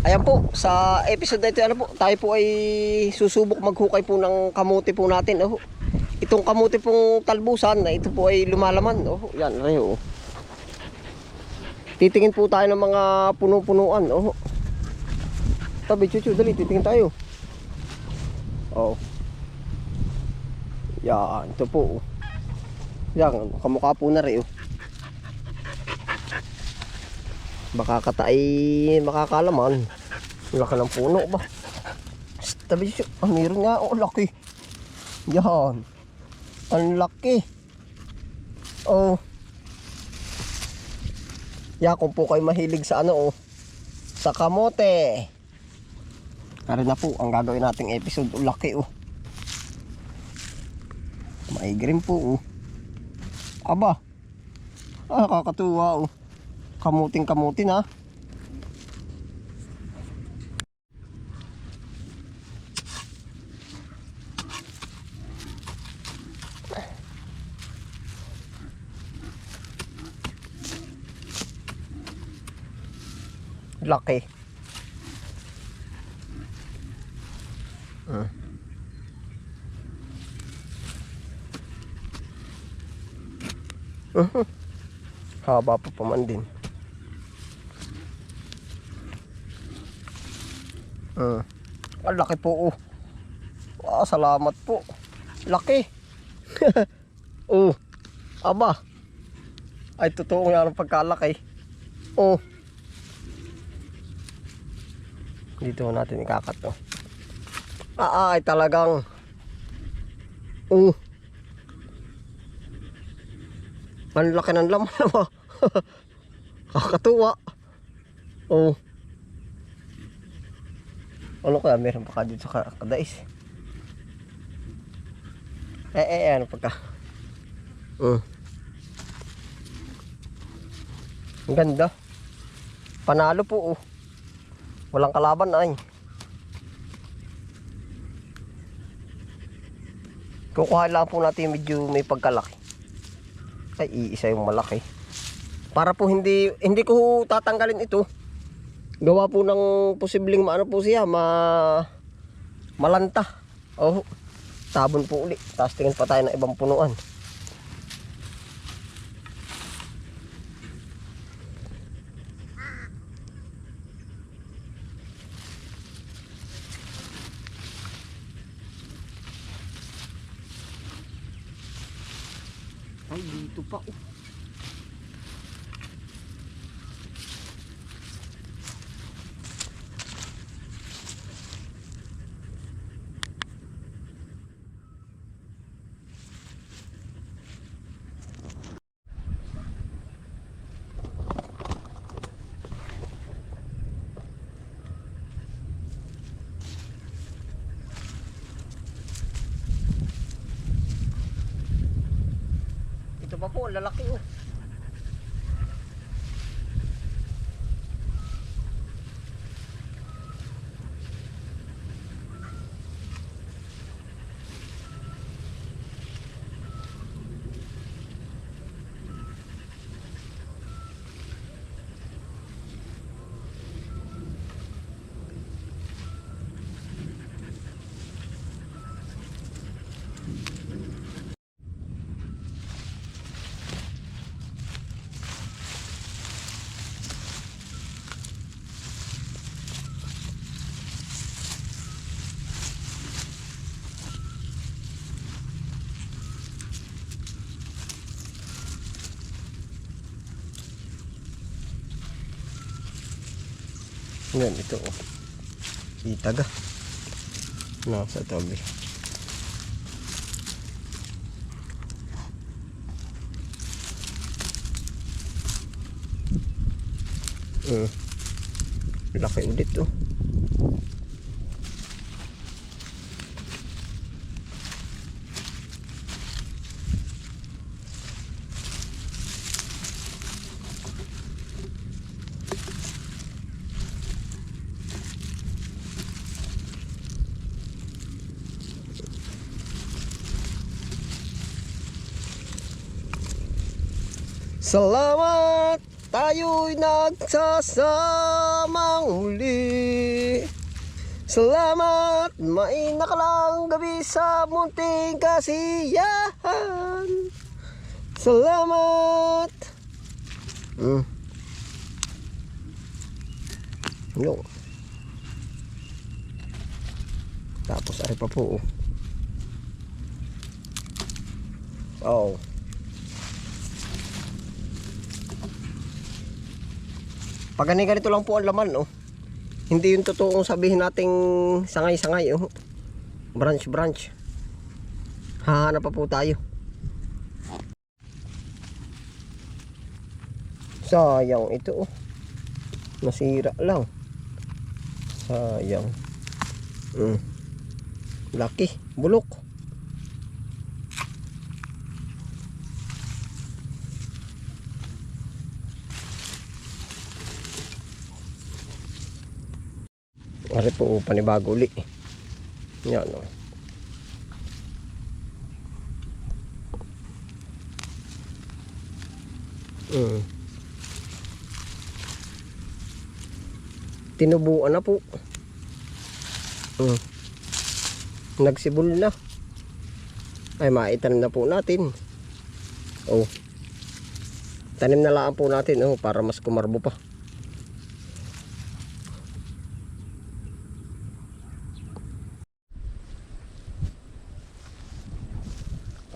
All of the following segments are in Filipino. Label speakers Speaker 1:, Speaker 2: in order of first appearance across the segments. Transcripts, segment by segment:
Speaker 1: Ayan po, sa episode na ito, ano po, tayo po ay susubok maghukay po ng kamuti po natin. Oh. Itong kamuti pong talbusan, ito po ay lumalaman. Oh, yan, ayo. Oh. Titingin po tayo ng mga puno-punuan. Oh. Tabi, chuchu, dali, titingin tayo. Oh. Yan, ito po. Oh. Yan, kamukha po na rin. Oh. Baka katay makakalaman. Laki ng puno ba? Tabi siya. Ah, meron nga. Oh, laki. Yan. Ang laki. Oh. Ya, kung po kayo mahilig sa ano, oh. Sa kamote. Kaya na po, ang gagawin nating episode. Oh, laki, oh. Maigrim po, oh. Aba. Ah, kakatuwa, oh. Kamuting kamutin, ha. Laki. Hmm. Haba pa pa man din. Hmm. Ang laki po oh. Wow, salamat po. Laki. oh. Aba. Ay totoo nga ng pagkalaki. Oh. Dito natin ikakat to. Ah, ay talagang. Oh. Ang laki ng laman naman. Kakatuwa. Oh. Ano kaya meron pa ka dito sa ka- kadais? Eh, eh, ano pagka? Mm. Ang ganda. Panalo po, oh. Walang kalaban ay. Kukuha lang po natin medyo may pagkalaki. Ay, iisa yung malaki. Para po hindi hindi ko tatanggalin ito. Gawa po ng posibleng maano po siya, ma malanta. Oh, tabon po uli. Tapos tingin pa tayo ng ibang punuan. Ay, dito pa. Oh. Po, lalaki oh. Yan, ito oh. Itaga. Nasa tabi. Hmm. Laki ulit oh. Salamat tayo'y nagsasamang muli. Salamat, may nakalang gabi sa munting kasiyahan. Salamat. Mm. Yo. Tapos ari pa po. Oh. Oh. Pag ganito ganito lang po ang laman, oh. Hindi yung totoong sabihin nating sangay-sangay, oh. Branch-branch. Hahanap pa po tayo. Sayang ito, oh. Nasira lang. Sayang. Mm. Laki. Bulok. Ari po panibago uli. Yan o. Mm. Tinubuan na po. Mm. Nagsibol na. Ay maitanim na po natin. Oh. Tanim na lang po natin oh para mas kumarbo pa.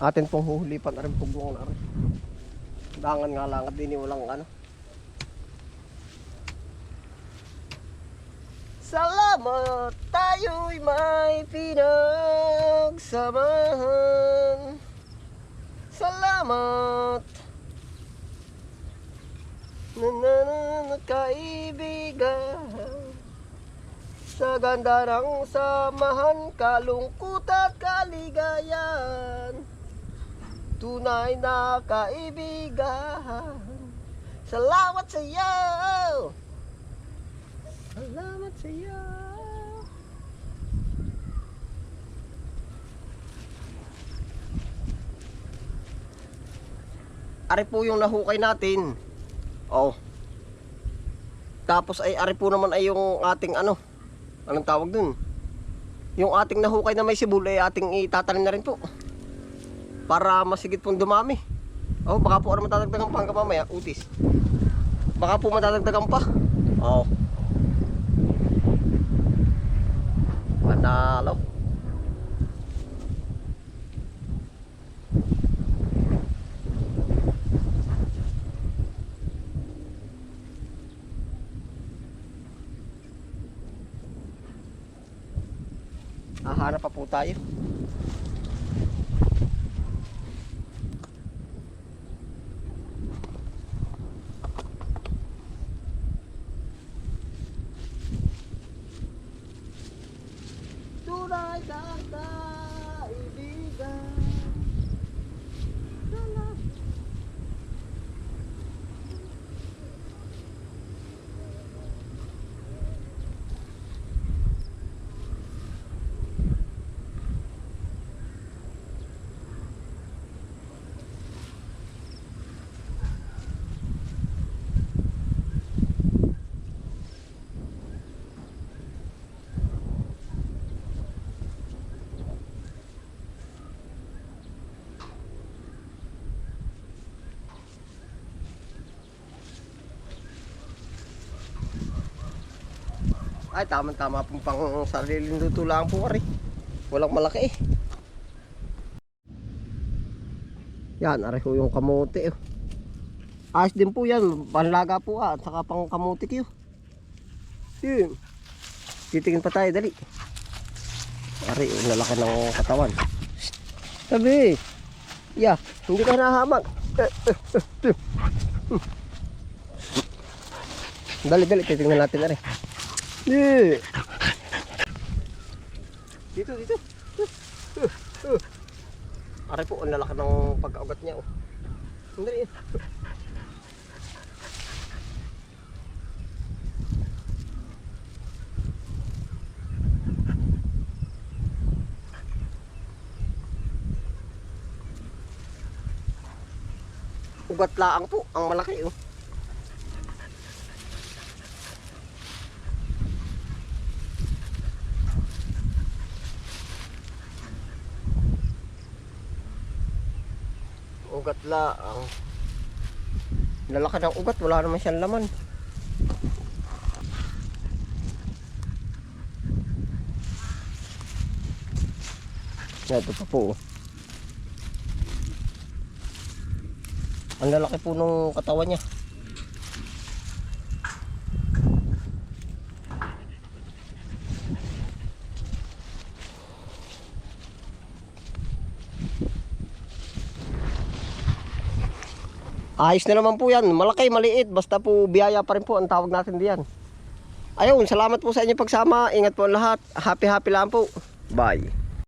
Speaker 1: Atin pong huhulipan na rin pugong na rin. Dangan nga lang at dini walang ano. Salamat tayo'y may pinagsamahan. Salamat. Na na na na kaibigan. Sa ganda ng samahan, kalungkut at kaligayan Tunay na kaibigan. Salamat sa iyo! Salamat sa iyo! Ari po yung nahukay natin. Oh. Tapos ay ari po naman ay yung ating ano Anong tawag dun? Yung ating nahukay na may sibul ating itatanim na rin po para masigit pong dumami. Oh, baka po ano matadagdagan pa hanggang mamaya, utis. Baka po matadagdagan pa. Oh. Panalo. Hahanap pa po tayo. Tunay kang kaibigan. Salamat. Ay, tama-tama pong pang sariling luto lang po ari. Walang malaki eh. Yan, ari ho yung kamote eh. Ayos din po yan, panlaga po ah, at saka pang kamote kayo. Yun. Titingin pa tayo, dali. Ari, yung lalaki ng katawan. Shhh. Sabi, yeah, hindi ka nahamak. dali, dali, titingnan natin na rin. Yeah. Dito, dito. Aray po, ang lalaki ng pagkaugat niya. Oh. Sandali. Ugat laang po, ang malaki oh. Ugat la. Ang lalaki ng ugat, wala naman siyang laman. Yan, ito pa po. oh. Ang lalaki po nung katawan niya. Ayos na naman po yan. Malaki, maliit. Basta po biyaya pa rin po ang tawag natin diyan. Ayun, salamat po sa inyong pagsama. Ingat po lahat. Happy happy lang po. Bye.